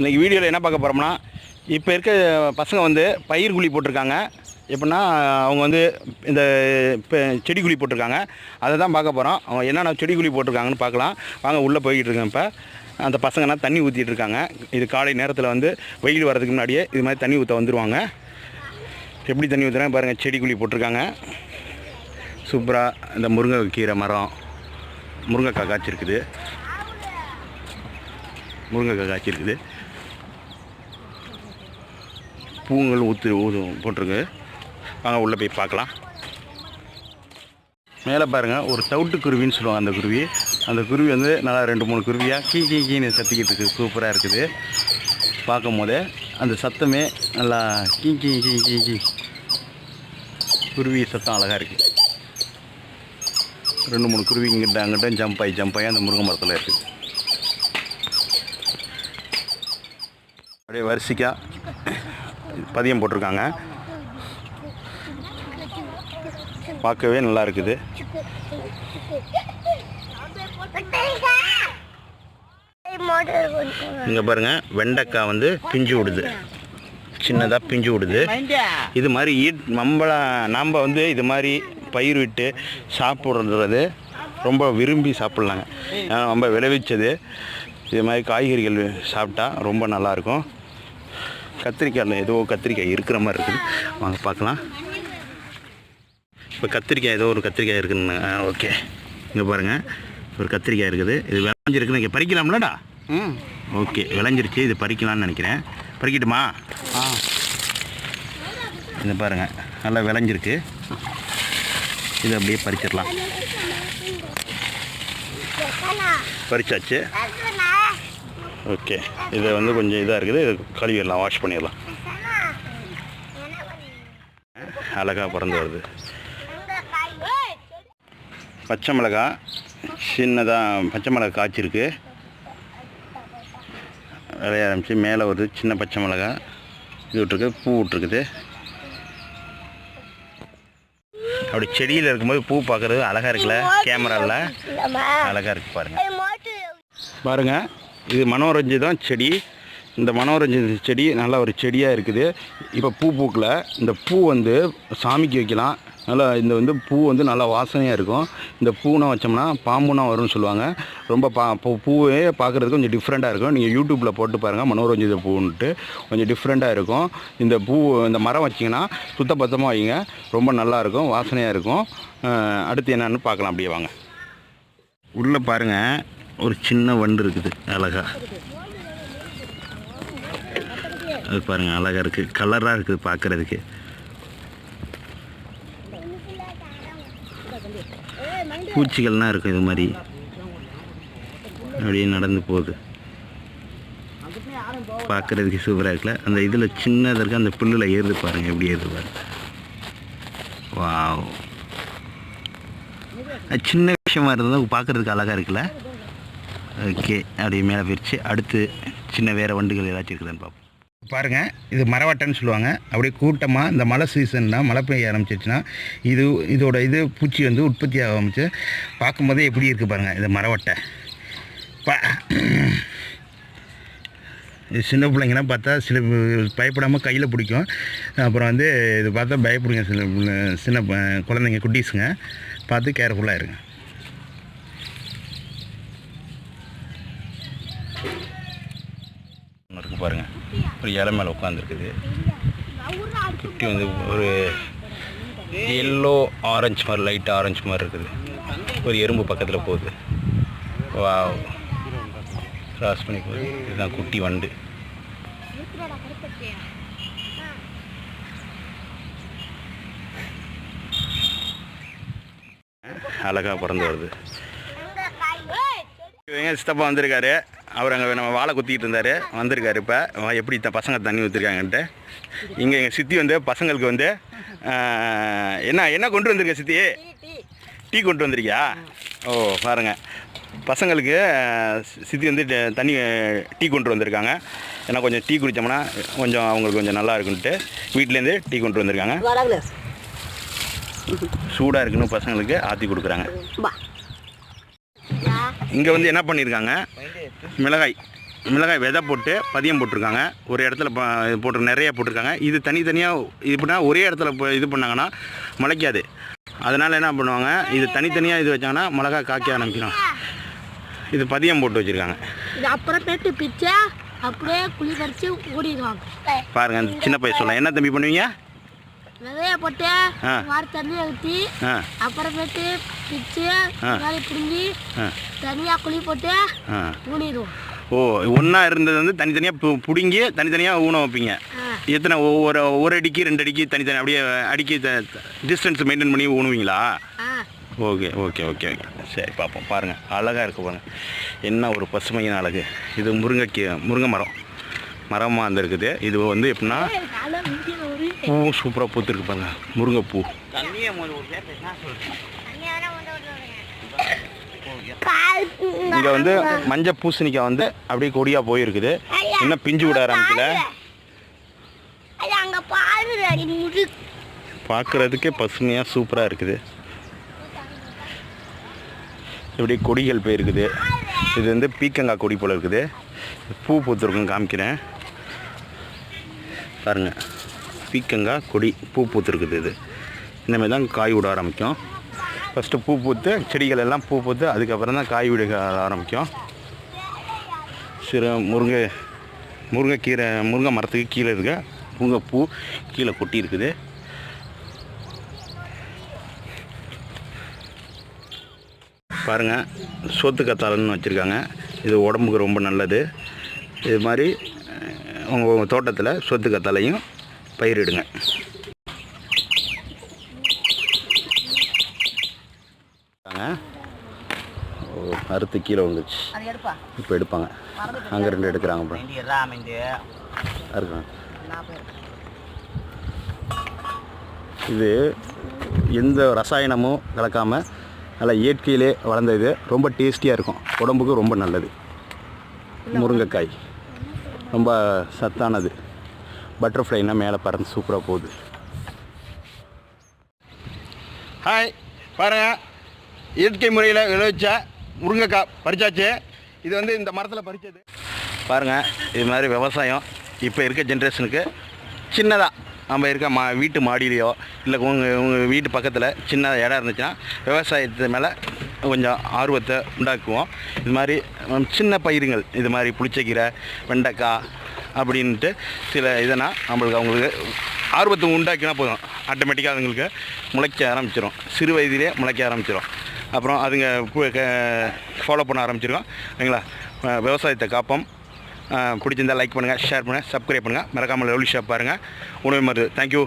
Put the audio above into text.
இன்றைக்கி வீடியோவில் என்ன பார்க்க போகிறோம்னா இப்போ இருக்க பசங்க வந்து பயிர் குழி போட்டிருக்காங்க. எப்படின்னா அவங்க வந்து இந்த இப்போ செடி குழி போட்டிருக்காங்க. அதை தான் பார்க்க போகிறோம் அவங்க என்னென்ன செடி குழி போட்டிருக்காங்கன்னு பார்க்கலாம். வாங்க உள்ளே போய்கிட்டு இருக்கேன் இப்போ. அந்த பசங்கன்னா தண்ணி ஊற்றிட்டு இருக்காங்க. இது காலை நேரத்தில் வந்து வெயில் வரதுக்கு முன்னாடியே இது மாதிரி தண்ணி ஊற்ற வந்துடுவாங்க எப்படி தண்ணி ஊற்றுறாங்க பாருங்கள் செடி குழி போட்டிருக்காங்க. சூப்பராக இந்த முருங்கைக்கீரை மரம் முருங்கைக்காய் காய்ச்சிருக்குது. முருங்கைக்காய் காய்ச்சிருக்குது பூங்கள் ஊற்று ஊதும் போட்டிருக்கு. வாங்க உள்ளே போய் பார்க்கலாம். மேலே பாருங்கள் ஒரு தவிட்டு குருவின்னு சொல்லுவாங்க அந்த குருவி. அந்த குருவி வந்து நல்லா ரெண்டு மூணு குருவியாக கீ கீ கீன்னு சத்திக்கிட்டு இருக்குது. சூப்பராக இருக்குது. பார்க்கும் போதே அந்த சத்தமே நல்லா கீ கீ கீ கீ கீ. குருவி சத்தம் அழகாக இருக்குது ரெண்டு மூணு குருவி இங்கிட்ட அங்கிட்ட ஜம்ப் ஆகி ஜம்ப் ஆகி அந்த முருங்கை மரத்தில் இருக்குது அப்படியே வரிசைக்காக பதியம் போட்டிருக்காங்க. பார்க்கவே நல்லா இருக்குது. இங்கே பாருங்கள் வெண்டைக்காய் வந்து பிஞ்சு விடுது. சின்னதாக பிஞ்சு விடுது. இது மாதிரி ஈட் நம்மள நாம் வந்து இது மாதிரி பயிர் விட்டு சாப்பிட்றது ரொம்ப விரும்பி சாப்பிட்லாங்க. ரொம்ப விளைவிச்சது. இது மாதிரி காய்கறிகள் சாப்பிட்டா ரொம்ப நல்லாயிருக்கும் கத்திரிக்காயில் ஏதோ கத்திரிக்காய் இருக்கிற மாதிரி இருக்குது. வாங்க பார்க்கலாம். இப்போ கத்திரிக்காய் ஏதோ ஒரு கத்திரிக்காய் இருக்குன்னு ஓகே. இங்கே பாருங்கள் ஒரு கத்திரிக்காய் இருக்குது. இது விளைஞ்சிருக்குன்னு இங்கே பறிக்கலாம்லடா? ம். ஓகே விளைஞ்சிருச்சு. இது பறிக்கலாம்னு நினைக்கிறேன். பறிக்கட்டுமா? ஆ. இந்த பாருங்கள் நல்லா விளைஞ்சிருக்கு. இது அப்படியே பறிச்சிடலாம். பறிச்சாச்சு? ஓகே. இது வந்து கொஞ்சம் இதாக இருக்குது. இது கழுவிடலாம் வாஷ் பண்ணிடலாம். அழகாக பறந்து வருது. பச்சை மிளகாய் சின்னதாக பச்சை மிளகாய் காய்ச்சிருக்கு. விளைய ஆரம்பிச்சு மேலே ஒரு சின்ன பச்சை மிளகாய் இது விட்ருக்கு பூ விட்ருக்குது அப்படி செடியில் இருக்கும்போது பூ பார்க்குறது அழகாக இருக்குல்ல கேமராவில் அழகாக இருக்கு பாருங்க. பாருங்க. இது மனோரஞ்சிதம் செடி. இந்த மனோரஞ்சன் செடி நல்ல ஒரு செடியாக இருக்குது. இப்போ பூ பூக்கல. இந்த பூ வந்து சாமிக்கு வைக்கலாம். நல்லா இந்த வந்து பூ வந்து நல்லா வாசனையாக இருக்கும். இந்த பூனை வச்சோம்னா பாம்புனா வரும்னு சொல்லுவாங்க. ரொம்ப பா பூ பூவே பார்க்குறதுக்கு கொஞ்சம் டிஃப்ரெண்ட்டாக இருக்கும். நீங்கள் யூடியூப்பில் போட்டு பாருங்கள் மனோரஞ்சித பூன்ட்டு கொஞ்சம் டிஃப்ரெண்ட்டாக இருக்கும். இந்த பூ இந்த மரம் வச்சிங்கன்னா சுத்தபத்தமாக வைங்க. ரொம்ப நல்லாயிருக்கும் வாசனையாக இருக்கும். அடுத்து என்னென்னு பார்க்கலாம். அப்படியே வாங்க. உள்ளே பாருங்கள் ஒரு சின்ன வண்டு இருக்குது அழகா. அது பாருங்கள் அழகாக இருக்குது கலராக இருக்குது பார்க்குறதுக்கு பூச்சிகள்லாம் இருக்கும் இது மாதிரி. அப்படியே நடந்து போகுது. பார்க்குறதுக்கு சூப்பராக இருக்குல்ல? அந்த இதில் சின்னதாக இருக்குது அந்த புல்லில் ஏறுது பாருங்கள் எப்படி ஏறுது பாருங்க. வாவ் சின்ன விஷயமா இருந்தால் பார்க்குறதுக்கு அழகாக இருக்குல்ல? ஓகே அப்படியே மேலே போயிடுச்சு. அடுத்து சின்ன வேறு வண்டுகள் ஏதாச்சும் இருக்குதான்னு பார்ப்போம். பாருங்கள் இது மரவட்டைன்னு சொல்லுவாங்க. அப்படியே கூட்டமாக இந்த மழை சீசன்னால் மழை பெய்ய ஆரம்பிச்சிச்சுன்னா இது இதோட இது பூச்சி வந்து உற்பத்தி ஆக ஆரம்பிச்சு பார்க்கும்போதே எப்படி இருக்குது பாருங்கள் இது மரவட்டை. பா இது சின்ன பிள்ளைங்கலாம் பார்த்தா சில பயப்படாமல் கையில் பிடிக்கும். அப்புறம் வந்து இது பார்த்தா பயப்படுங்க சில சின்ன குழந்தைங்க குட்டீஸுங்க. பார்த்து கேர்ஃபுல்லாக இருங்க ஒன்று இருக்குது பாருங்கள் ஒரு இலை மேலே உட்காந்துருக்குது குட்டி வந்து ஒரு எல்லோ ஆரஞ்சு மாதிரி லைட் ஆரஞ்சு மாதிரி இருக்குது. ஒரு எறும்பு பக்கத்தில் போகுது. வா கிராஸ் பண்ணி போகுது. இதுதான் குட்டி வண்டு. அழகாக பிறந்து வருது. சித்தப்பா வந்திருக்காரு. அவர் அங்கே நம்ம வாழை குத்திக்கிட்டு இருந்தார். வந்திருக்காரு இப்போ. எப்படி த பசங்க தண்ணி ஊற்றிருக்காங்கன்ட்டு இங்கே எங்கள் சித்தி வந்து பசங்களுக்கு வந்து என்ன என்ன கொண்டு வந்திருக்க சித்தி? டீ கொண்டு வந்திருக்கியா? ஓ பாருங்க. பசங்களுக்கு சித்தி வந்து தண்ணி டீ கொண்டு வந்திருக்காங்க. ஏன்னா கொஞ்சம் டீ குடித்தோம்னா கொஞ்சம் அவங்களுக்கு கொஞ்சம் நல்லா இருக்குன்ட்டு வீட்டிலேருந்து டீ கொண்டு வந்திருக்காங்க. சூடாக இருக்குன்னு பசங்களுக்கு ஆற்றி கொடுக்குறாங்க. இங்கே வந்து என்ன பண்ணியிருக்காங்க மிளகாய் மிளகாய் விதை போட்டு பதியம் போட்டிருக்காங்க. ஒரு இடத்துல போட்டு நிறைய போட்டிருக்காங்க. இது தனித்தனியாக இப்படின்னா ஒரே இடத்துல இப்போ இது பண்ணாங்கன்னா முளைக்காது. அதனால் என்ன பண்ணுவாங்க? இது தனித்தனியாக இது வச்சாங்கன்னா மிளகாய் காய்க்க ஆரம்பிக்கணும். இது பதியம் போட்டு வச்சுருக்காங்க. இது அப்புறமேட்டு பிச்சை அப்படியே குழி பறிச்சு ஓடிடுவாங்க. பாருங்க அந்த சின்ன பையன் சொல்ல என்ன தம்பி பண்ணுவீங்க? விதைய போட்டு ஆ. மாறு தண்ணியை ஊற்றி அப்புறமேட்டு பிச்சு பிடுங்கி ஆ. தனியாக குழி போட்டு ஊனிடுவோம். ஓ ஒன்றா இருந்தது வந்து தனித்தனியாக பிடுங்கி தனித்தனியாக ஊன வைப்பீங்க. எத்தனை ஒ- ஒரு ஒரு அடிக்கு ரெண்டு அடிக்கு தனித்தனி அப்படியே அடிக்கி டிஸ்டன்ஸ் மெயின்டைன் பண்ணி ஊனுவீங்களா? Okay okay okay okay. சரி பார்ப்போம் பாருங்கள் அழகாக இருக்கு பாருங்க. என்ன ஒரு பசுமையான அழகு. இது முருங்கைக்கு முருங்கை மரம். மரமாக இருந்திருக்குது இது வந்து எப்படின்னா பூவும் சூப்பராக பூத்துருக்கு பாருங்க. முருங்கைப்பூ. இங்கே வந்து மஞ்சள் பூசணிக்காய் வந்து அப்படியே கொடியாக போயிருக்குது. இன்னும் பிஞ்சு விட ஆரம்பிக்கல? பார்க்குறதுக்கே பசுமையாக சூப்பராக இருக்குது. இப்படி கொடிகள் போயிருக்குது. இது வந்து பீக்கங்காய் கொடி போல் இருக்குது. பூ பூத்துருக்கும் காமிக்கிறேன். பாருங்கள் பீக்கங்காய் கொடி பூ பூத்துருக்குது இது. இந்தமாதிரி தான் காய் விட ஆரம்பிக்கும். ஃபஸ்ட்டு பூ பூத்து செடிகள் எல்லாம் பூ பூத்து அதுக்கப்புறம் தான் காய் விட ஆரம்பிக்கும். சிறு முருங்கை முருங்கைக்கீரை முருங்கை மரத்துக்கு கீழே இருக்க முருங்கை பூ கீழே கொட்டி இருக்குது பாருங்கள் சோத்து கத்தாழன்னு வச்சுருக்காங்க. இது உடம்புக்கு ரொம்ப நல்லது. இது மாதிரி உங்கள் தோட்டத்தில் சொத்து கத்தாலையும் பயிரிடுங்க. அறுத்து கீழே வந்துச்சு அது எடுப்பா. இப்போ எடுப்பாங்க. அங்கே ரெண்டு எடுக்கிறாங்க அப்புறம் அறுக்கிறாங்க. இது எந்த ரசாயனமும் கலக்காமல் நல்லா இயற்கையிலே வளர்ந்த இது. ரொம்ப டேஸ்டியாக இருக்கும். உடம்புக்கு ரொம்ப நல்லது. முருங்கைக்காய். ரொம்ப சத்தானது. பட்டர்ஃப்ளைனா மேலே பறந்து சூப்பராக போகுது. ஹாய் பாருங்க. இயற்கை முறையில் விளைவிச்ச முருங்கைக்காய் பறிச்சாச்சு. இது வந்து இந்த மரத்தில் பறிச்சது. பாருங்கள் இது மாதிரி விவசாயம் இப்போ இருக்க ஜென்ரேஷனுக்கு சின்னதாக நம்ம இருக்க மா வீட்டு மாடியிலையோ இல்லை உங்கள் உங்கள் வீட்டு பக்கத்தில் சின்ன இடம் இருந்துச்சுன்னா விவசாயத்து மேலே கொஞ்சம் ஆர்வத்தை உண்டாக்குவோம். இது மாதிரி சின்ன பயிருங்கள் இது மாதிரி புளிச்சக்கீரை வெண்டைக்காய் அப்படின்ட்டு சில இதனால் நம்மளுக்கு அவங்களுக்கு ஆர்வத்தை உண்டாக்கினா போதும். ஆட்டோமேட்டிக்காக அதுங்களுக்கு முளைக்க ஆரம்பிச்சிடும் சிறு வயதிலே முளைக்க ஆரம்பிச்சிடும் அப்புறம் அதுங்க ஃபாலோ பண்ண ஆரம்பிச்சிருக்கோம் சரிங்களா? விவசாயத்தை காப்போம். பிடிச்சிருந்தால் லைக் பண்ணுங்கள் ஷேர் பண்ணுங்கள் சப்ஸ்கிரைப் பண்ணுங்கள் மறக்காமல் லெவலி ஷாப் பாருங்கள் உணவு மருந்து. தேங்க்யூ